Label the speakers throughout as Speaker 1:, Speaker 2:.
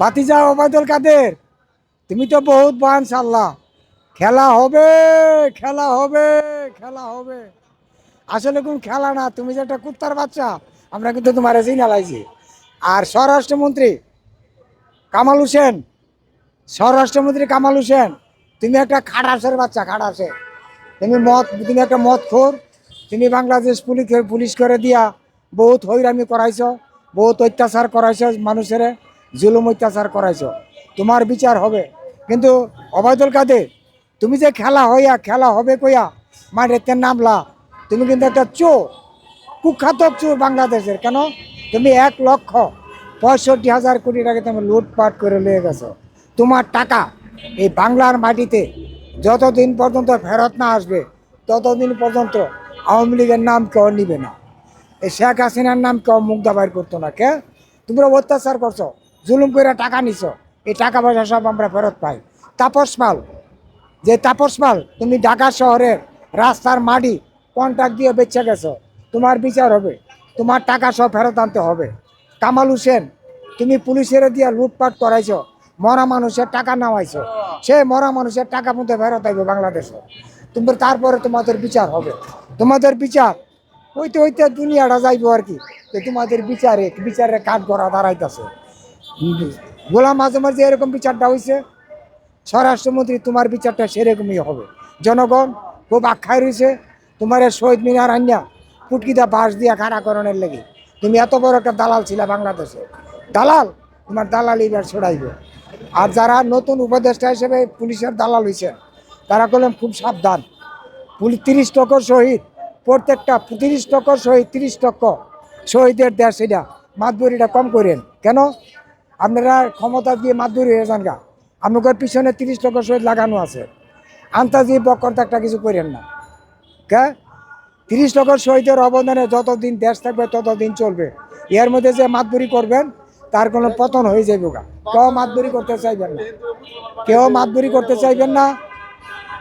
Speaker 1: ভাতিজা ওবায়দুল কাদের, তুমি তো বহুত বান সাল্লাহ খেলা হবে খেলা হবে খেলা হবে। আসলে কোন খেলা না, তুমি যে একটা কুত্তার বাচ্চা, আমরা কিন্তু তোমার চিনা লাইছি। আর স্বরাষ্ট্রমন্ত্রী কামাল হোসেন, স্বরাষ্ট্রমন্ত্রী কামাল হোসেন, তুমি একটা খাটাসের বাচ্চা খাটাসে তুমি মদ, তুমি একটা মদ খোর তুমি বাংলাদেশ পুলিশ পুলিশ করে দিয়া বহুত হৈরামি করাইছ, বহুত অত্যাচার করাইছ মানুষের। জুলুম অত্যাচার করাইছ। তোমার বিচার হবে। কিন্তু অবায়দুল কাদের, তুমি যে খেলা হইয়া, খেলা হবে কইয়া মাঠে মাঠেতে নামলা, তুমি কিন্তু একটা চোর, কুখ্যাত চোর বাংলাদেশের। কেন? তুমি এক লক্ষ পঁয়ষট্টি হাজার কোটি টাকা তুমি লুটপাট করে নিয়ে গেছো। তোমার টাকা এই বাংলার মাটিতে যতদিন পর্যন্ত ফেরত না আসবে, ততদিন পর্যন্ত আওয়ামী লীগের নাম কেউ নিবে না। এই শেখ হাসিনার নাম কেউ মুগ্ধা বাইর করতো না, কে? তোমরা অত্যাচার করছ। জুলুম করে টাকা নিছ, এই টাকা পয়সা সব আমরা ফেরত পাই। তাপস পাল, যে তাপস পাল, তুমি ঢাকা শহরের রাস্তার মাটি কন্ট্রাক্ট দিয়ে বেচে গেছো, তোমার বিচার হবে, তোমার টাকা সব ফেরত আনতে হবে। কামাল হোসেন, তুমি পুলিশের দিয়ে লুটপাট করাইছ, মরা মানুষের টাকা নামাইছো, সে মরা মানুষের টাকা মধ্যে ফেরত আইবে বাংলাদেশে। তুমি তারপরে তোমাদের বিচার হবে। তোমাদের বিচার, হইতে হইতে দুনিয়াটা যাইবো আর কি তোমাদের বিচারে বিচারে কাঠ করা দাঁড়াইতেছে। গোলাম আজমের যে এরকম বিচারটা হয়েছে স্বরাষ্ট্রমন্ত্রী, তোমার বিচারটা সেরকমই হবে। জনগণ খুব আখ্যায় রয়েছে, তোমার শহীদ মিনার আন্যা পুটকিটা বাঁশ দিয়া খাড়া করণের লেগে। তুমি এত বড় একটা দালাল ছিলা বাংলাদেশে। দালাল, তোমার দালাল এবার ছড়াইবে। আর যারা নতুন উপদেষ্টা হিসেবে পুলিশের দালাল হয়েছে তারা করলেন খুব সাবধান। পুলিশ তিরিশ টকর শহীদ, প্রত্যেকটা তিরিশ টকর শহীদ, তিরিশ টক্ক শহীদের দেশ এটা, মাতবরিটা কম করেন। কেন? আপনারা ক্ষমতা দিয়ে মাতবরি হয়ে যান গা। আপনাদের পিছনে তিরিশ টকর শহীদ লাগানো আছে। আন্তাজি বক্কর একটা কিছু করেন না। কে? তিরিশ টকর শহীদের অবদানে যতদিন দেশ থাকবে, ততদিন চলবে। এর মধ্যে যে মাতবরি করবেন, তার কোনো পতন হয়ে যাবে গা। কেউ মাতবরি করতে চাইবেন না। কেউ মাতবরি করতে চাইবেন না।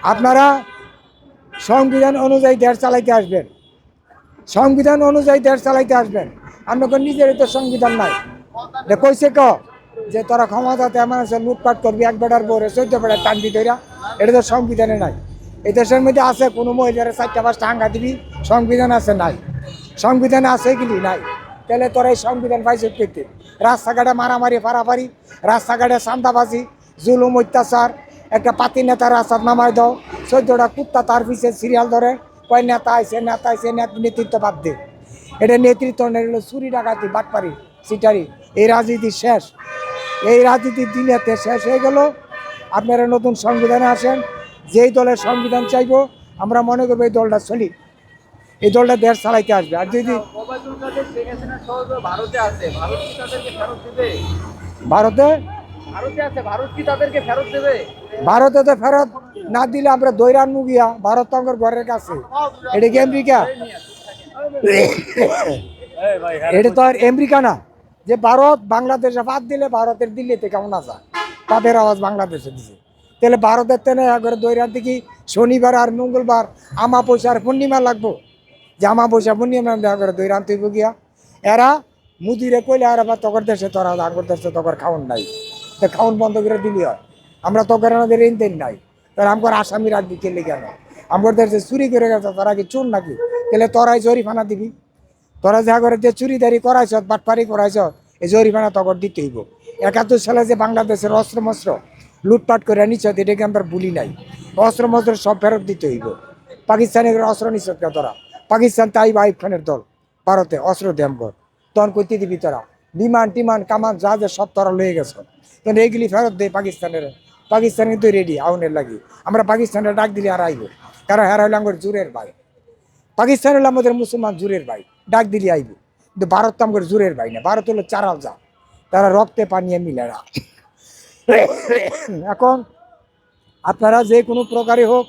Speaker 1: আপনারা সংবিধান অনুযায়ী দেশ চালাইতে আসবেন। সংবিধান অনুযায়ী দেশ চালাইতে আসবেন। আপনাকে নিজের তো সংবিধান নাই। কইছে ক? যে তোরা ক্ষমতাতে এমন আছে লুটপাট করবি, এক বেটার বউরে চোদ্দ বেটার টানবি তৈরা এটা তো সংবিধানে নাই। এই দেশের মধ্যে আছে কোনো মহিলার চারটা পাঁচটা হাঙ্গা দিবি, সংবিধান আছে নাই। সংবিধানে আছে গেলি নাই? তাহলে তোরা এই সংবিধান পাইছে পেতে রাস্তাঘাটে মারামারি ফারাফারি রাস্তাঘাটে চান্দাবাজি জুলুম, অত্যাচার, একটা পাতি নেতা রাস্তার নামায় দাও, চোদ্দটা কুত্তা তার পিছে সিরিয়াল ধরে, কয় নেতা আইসে নেতা আইসে নেত- নেতৃত্ব বাদ দে। এটা নেতৃত্ব চুরি ডাকাতি, বাটপারি সিটারি এই রাজনীতি শেষ। এই রাজনীতির দিনেতে শেষ হয়ে গেল। আপনারা নতুন সংবিধানে আসেন যেই দলের সংবিধান চাইব আমরা মনে করব এই দলটা চলি এই দলটা দেশ চালাইতে আসবে। আর যদি
Speaker 2: ভারতে? ভারত
Speaker 1: তো ফেরত না দিলে আমরা দৈরান মুগিয়া ভারত তো আমার ঘরের কাছে। এটা কি আমেরিকা? এটা তো আর আমেরিকা না। যে ভারত বাংলাদেশে বাদ দিলে ভারতের দিল্লিতে কেমন আসা তাদের আওয়াজ বাংলাদেশে দিছে। তাহলে ভারতের তেনে একবারে দৈরান থেকে শনিবার আর মঙ্গলবার আমা পয়সা আর পূর্ণিমা লাগবো। যে আমা পয়সা পূর্ণিমা করে দৈরান তুইব গিয়া। এরা মুদিরে কইলে আর আবার তকর দেশে তোরা আগর দেশে তকর খাওয়ান নাই। তো খাওয়ান বন্ধ করে দিলি হয়। আমরা তকর আমাদের রেনতেন নাই। তাহলে আমার আসামি রাখবি কেলে কেন আমার দেশে চুরি করে গেছে, তোরা কি চোর নাকি? তাহলে তোরাই জরিফানা দিবি। তোরা যা করে যে চুরিদারি করাইছ, বাটপারি করাইছ, এই জরিমানা তখন দিতে হইব। একাত্তর সালে যে বাংলাদেশের অস্ত্র মস্ত্র লুটপাট করে নিছ, এটাকে আমরা ভুলি নাই। অস্ত্র মস্ত্র সব ফেরত দিতে হইব। পাকিস্তানের অস্ত্র নিছ কে তোরা? পাকিস্তান তাই আইব খানের দল। ভারতে অস্ত্র দেমগর তখন করতে দিবি তোরা, বিমান টিমান, কামান, যা যা সব তোরা লয়ে গেছ। কিন্তু এইগুলি ফেরত দেয় পাকিস্তানের। পাকিস্তান কিন্তু রেডি আউনের লাগি। আমরা পাকিস্তানের ডাক দিলে আর আইব। কারণ হেরা হইলে জোরের ভাই। পাকিস্তান হলো আমাদের মুসলমান জুরের ভাই। ডাক দিলি আইব। কিন্তু ভারত তো আমাদের জোরের ভাই না, ভারত হলো চারাল যা তারা রক্তে পানিয়ে মিলে না। এখন আপনারা যে কোনো প্রকারে হোক,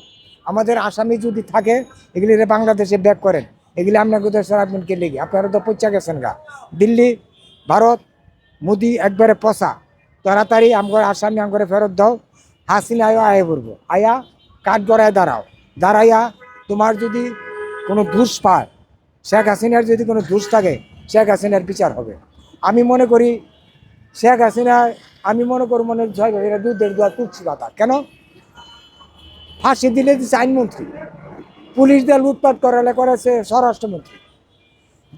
Speaker 1: আমাদের আসামি যদি থাকে, এগুলি বাংলাদেশে ব্যাক করেন। এগুলি আপনাকে দেশের রাখবেন কে লেগে, আপনারা তো পচা গেছেন গা। দিল্লি, ভারত, মোদি একবারে পচা। তাড়াতাড়ি আমার আসামি আমার ফেরত দাও। হাসিনা আয়ো, আয় পড়ব। আয়া, কাঠ গড়ায় দাঁড়াও। দাঁড়াইয়া তোমার যদি কোনো ঘুষ পায় শেখ হাসিনার যদি কোনো ঘুষ থাকে, শেখ হাসিনার বিচার হবে। আমি মনে করি, শেখ হাসিনা, আমি মনে করব মনে ভাই এরা দুধের দোয়া তুলছি কথা কেন? ফাঁসি দিলে দিচ্ছে আইনমন্ত্রী। পুলিশ দিয়ে লুটপাট করালে করেছে স্বরাষ্ট্রমন্ত্রী।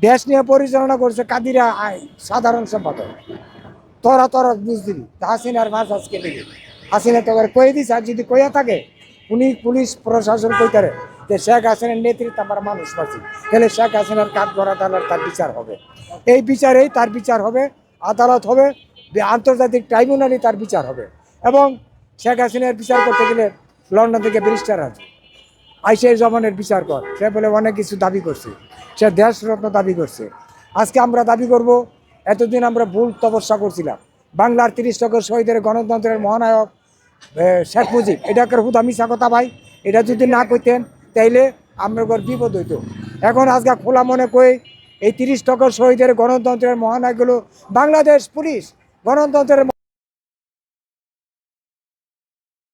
Speaker 1: দেশ নিয়ে পরিচালনা করছে কাদিরা আই, সাধারণ সম্পাদক। তোরা তোরা বুঝ দিবি হাসিনার মাছ আজকে দিবি হাসিনা তো কয়ে দিস আর যদি কইয়া থাকে, উনি পুলিশ প্রশাসন কইতারে যে শেখ হাসিনার নেতৃত্বে আমরা মানুষ পাচ্ছি তাহলে শেখ হাসিনার কাঠ তাহলে তার বিচার হবে। এই বিচারেই তার বিচার হবে, আদালত হবে আন্তর্জাতিক ট্রাইব্যুনালই তার বিচার হবে। এবং শেখ হাসিনার বিচার করতে গেলে লন্ডন থেকে ব্রিস্টার আছে। আইসের জমানের বিচার কর। সে বলে, অনেক কিছু দাবি করছে। সে দেশরত্ন দাবি করছে। আজকে আমরা দাবি করব, এতদিন আমরা ভুল তপস্যা করছিলাম। বাংলার তিরিশ টকের শহীদের গণতন্ত্রের মহানায়ক শেখ মুজিব। এটাকে হুদা মিশা কথা ভাই। এটা যদি না কইতেন তাইলে আমরা বিপদ হইতো। এখন আজকে খোলা মনে কই এই তিরিশ টকের শহীদের গণতন্ত্রের মহানায়কগুলো বাংলাদেশ পুলিশ। গণতন্ত্রের